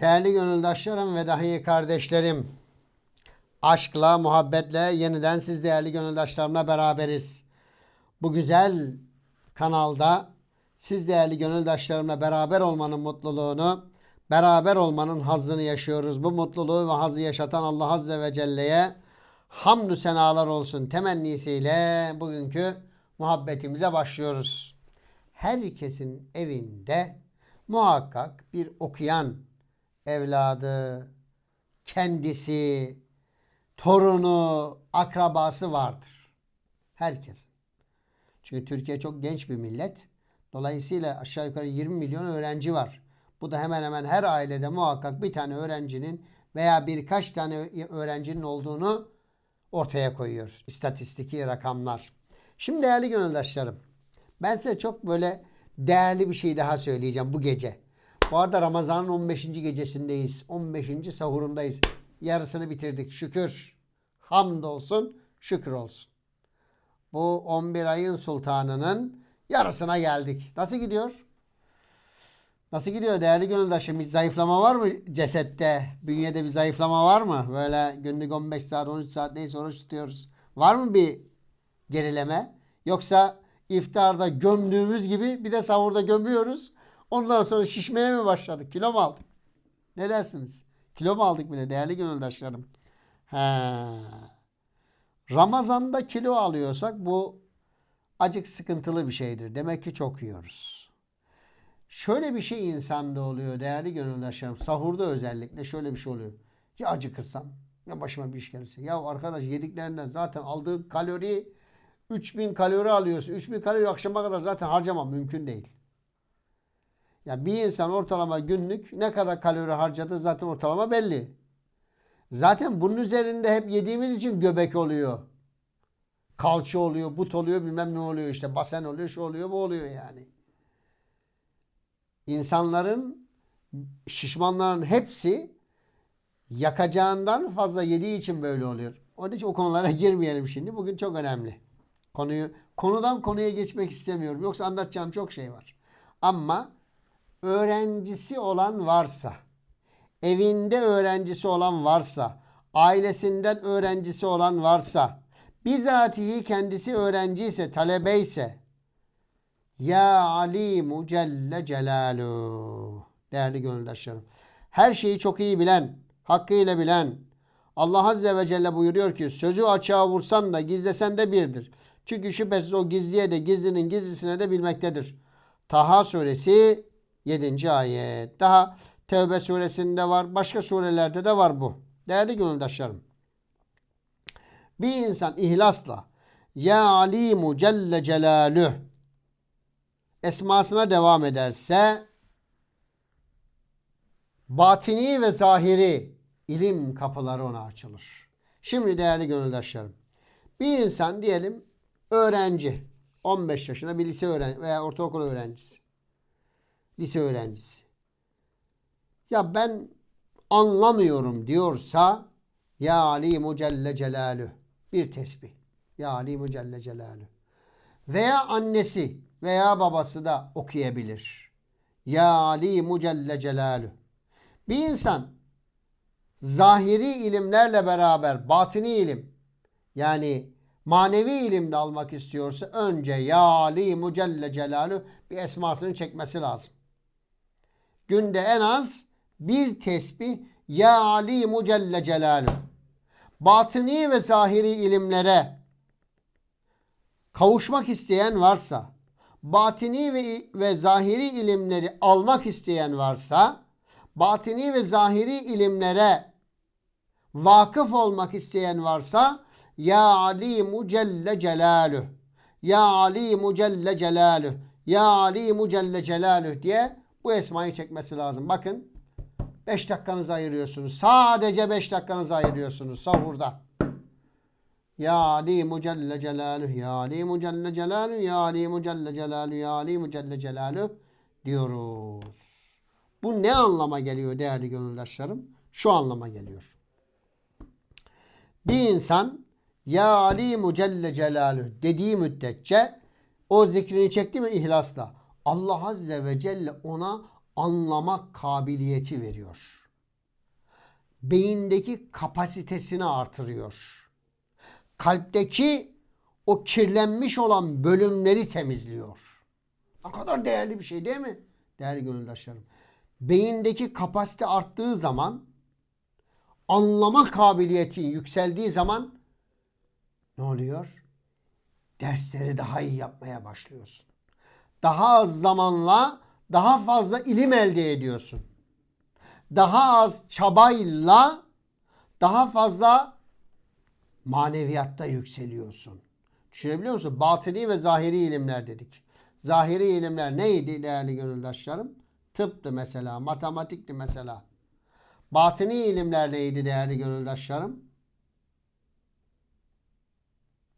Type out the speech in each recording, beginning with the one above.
Değerli gönüldaşlarım ve dahi kardeşlerim, aşkla, muhabbetle yeniden siz değerli gönüldaşlarımla beraberiz. Bu güzel kanalda siz değerli gönüldaşlarımla beraber olmanın mutluluğunu, beraber olmanın hazzını yaşıyoruz. Bu mutluluğu ve hazzı yaşatan Allah Azze ve Celle'ye hamdü senalar olsun temennisiyle bugünkü muhabbetimize başlıyoruz. Herkesin evinde muhakkak bir okuyan evladı, kendisi, torunu, akrabası vardır. Herkesin. Çünkü Türkiye çok genç bir millet. Dolayısıyla aşağı yukarı 20 milyon öğrenci var. Bu da hemen hemen her ailede muhakkak bir tane öğrencinin veya birkaç tane öğrencinin olduğunu ortaya koyuyor. İstatistiki rakamlar. Şimdi değerli gönüldaşlarım, ben size çok böyle değerli bir şey daha söyleyeceğim bu gece. Bu arada Ramazan'ın 15. gecesindeyiz. 15. sahurundayız. Yarısını bitirdik. Şükür. Hamdolsun, şükür olsun. Bu 11 ayın sultanının yarısına geldik. Nasıl gidiyor? Nasıl gidiyor değerli gönüldaşım? Bir zayıflama var mı cesette? Bünyede bir zayıflama var mı? Böyle günlük 15 saat, 13 saat neyse oruç tutuyoruz. Var mı bir gerileme? Yoksa iftarda gömdüğümüz gibi bir de sahurda gömüyoruz. Ondan sonra şişmeye mi başladık? Kilo mu aldık? Ne dersiniz? Kilo mu aldık bile değerli gönüldaşlarım? He. Ramazan'da kilo alıyorsak bu acık sıkıntılı bir şeydir. Demek ki çok yiyoruz. Şöyle bir şey insanda oluyor değerli gönüldaşlarım. Sahurda özellikle şöyle bir şey oluyor. Ya acıkırsam ya başıma bir iş gelirse. Ya arkadaş yediklerinden zaten aldığı kalori 3000 kalori alıyorsun. 3000 kalori akşama kadar zaten harcamam mümkün değil. Yani bir insan ortalama günlük ne kadar kalori harcadığı zaten ortalama belli. Zaten bunun üzerinde hep yediğimiz için göbek oluyor. Kalça oluyor, but oluyor, bilmem ne oluyor işte. Basen oluyor, şu oluyor, bu oluyor yani. İnsanların, şişmanların hepsi yakacağından fazla yediği için böyle oluyor. Onun için o konulara girmeyelim şimdi. Bugün çok önemli. Konuyu konudan konuya geçmek istemiyorum. Yoksa anlatacağım çok şey var. Ama öğrencisi olan varsa, evinde öğrencisi olan varsa, ailesinden öğrencisi olan varsa, bizatihi kendisi öğrenci ise, talebe ise, ya alimu celle celaluhu. Değerli gönüldaşlarım. Her şeyi çok iyi bilen, hakkıyla bilen, Allah Azze ve Celle buyuruyor ki sözü açığa vursan da gizlesen de birdir. Çünkü şüphesiz o gizliye de gizlinin gizlisine de bilmektedir. Taha suresi 7. ayet. Daha Tevbe suresinde var. Başka surelerde de var bu. Değerli gönüldaşlarım. Bir insan ihlasla Ya Alimu Celle Celaluhu esmasına devam ederse batini ve zahiri ilim kapıları ona açılır. Şimdi değerli gönüldaşlarım. Bir insan diyelim öğrenci. 15 yaşında bir lise öğrenci veya ortaokul öğrencisi. Lise öğrencisi. Ya ben anlamıyorum diyorsa Ya Ali Celle Celaluhu bir tesbih. Ya Ali Celle Celaluhu. Veya annesi veya babası da okuyabilir. Ya Ali Celle Celaluhu. Bir insan zahiri ilimlerle beraber batini ilim yani manevi ilimde almak istiyorsa önce Ya Ali Celle Celaluhu bir esmasını çekmesi lazım. Günde en az bir tesbih Ya Ali Celle Celaluhu. Batini ve zahiri ilimlere kavuşmak isteyen varsa, batini ve, ve zahiri ilimleri almak isteyen varsa, batini ve zahiri ilimlere vakıf olmak isteyen varsa, Ya Ali Celle Celaluhu, Ya Ali Celle Celaluhu, Ya Ali Celle Celaluhu diye bu esmayı çekmesi lazım. Bakın 5 dakikanızı ayırıyorsunuz. Sadece 5 dakikanızı ayırıyorsunuz sahurda. Ya Ali Celle Celaluhu, Ya Ali Celle Celaluhu, Ya Ali Celle Celaluhu, Ya Ali Celle Celaluhu diyoruz. Bu ne anlama geliyor değerli gönüldaşlarım? Şu anlama geliyor. Bir insan Ya Ali Celle Celaluhu dediği müddetçe o zikrini çekti mi ihlasla Allah Azze ve Celle ona anlamak kabiliyeti veriyor. beyindeki kapasitesini artırıyor. Kalpteki o kirlenmiş olan bölümleri temizliyor. Ne kadar değerli bir şey değil mi? Değerli gönüldaşlarım. Beyindeki kapasite arttığı zaman anlama kabiliyetin yükseldiği zaman ne oluyor? Dersleri daha iyi yapmaya başlıyorsun. Daha az zamanla daha fazla ilim elde ediyorsun. Daha az çabayla daha fazla maneviyatta yükseliyorsun. Düşünebiliyor musun? Batini ve zahiri ilimler dedik. Zahiri ilimler neydi değerli gönüldaşlarım? Tıptı mesela, matematikti mesela. Batini ilimler neydi değerli gönüldaşlarım?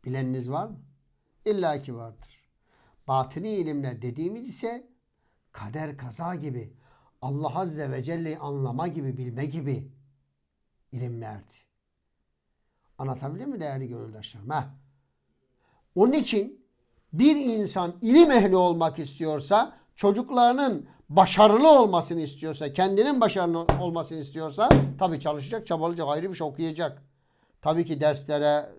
Bileniniz var mı? İlla ki vardır. Batini ilimler dediğimiz ise kader kaza gibi, Allah Azze ve Celle'yi anlama gibi, bilme gibi ilimlerdi. Anlatabilir mi değerli gönüldaşlarım? Heh. Onun için bir insan ilim ehli olmak istiyorsa, çocuklarının başarılı olmasını istiyorsa, kendinin başarılı olmasını istiyorsa tabii çalışacak, çabalayacak, ayrı bir şey okuyacak. Tabii ki derslere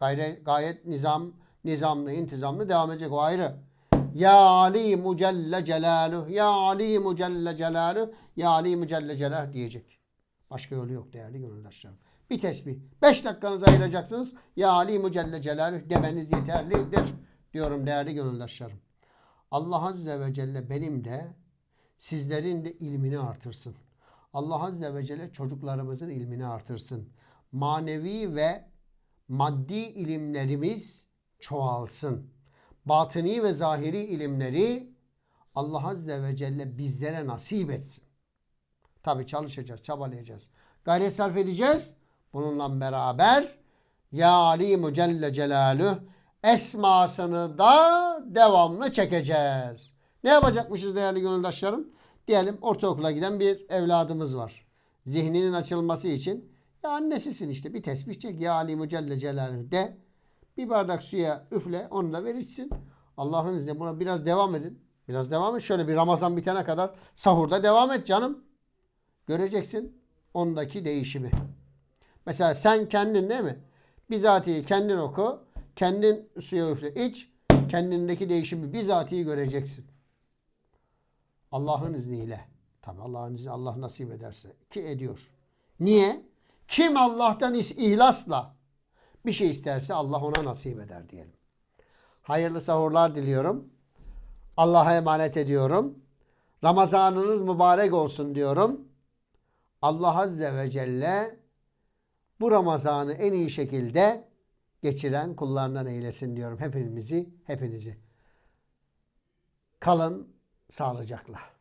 gayret, gayet nizam, nizamlı, intizamlı devam edecek o ayrı. Ya Ali Celle Celaluhu, Ya Ali Celle Celaluhu, Ya Ali Celle Celaluhu diyecek. Başka yolu yok değerli gönüldaşlarım. Bir tesbih. Beş dakikanızı ayıracaksınız. Ya Ali Celle Celaluhu demeniz yeterlidir diyorum değerli gönüldaşlarım. Allah Azze ve Celle benim de sizlerin de ilmini artırsın. Allah Azze ve Celle çocuklarımızın ilmini artırsın. Manevi ve maddi ilimlerimiz çoğalsın. Batıni ve zahiri ilimleri Allah Azze ve Celle bizlere nasip etsin. Tabi çalışacağız, çabalayacağız. Gayret sarf edeceğiz. Bununla beraber Ya Ali Celle Celaluhu esmasını da devamlı çekeceğiz. Ne yapacakmışız değerli gönüldaşlarım? Diyelim ortaokula giden bir evladımız var. Zihninin açılması için ya annesisin işte bir tesbih çek. Ya Ali Celle Celaluhu de. Bir bardak suya üfle onu da ver içsin. Allah'ın izniyle buna biraz devam edin. Biraz devam et. Şöyle bir Ramazan bitene kadar sahurda devam et canım. Göreceksin ondaki değişimi. Mesela sen kendin değil mi? Bizatihi kendin oku. Kendin suya üfle iç. Kendindeki değişimi bizatihi göreceksin. Allah'ın izniyle. Tabi Allah'ın izniyle Allah nasip ederse. Ki ediyor. Niye? Kim Allah'tan ihlasla bir şey isterse Allah ona nasip eder diyelim. Hayırlı sahurlar diliyorum. Allah'a emanet ediyorum. Ramazanınız mübarek olsun diyorum. Allah Azze ve Celle bu Ramazan'ı en iyi şekilde geçiren kullarından eylesin diyorum. Hepimizi, hepinizi. Kalın sağlıcakla.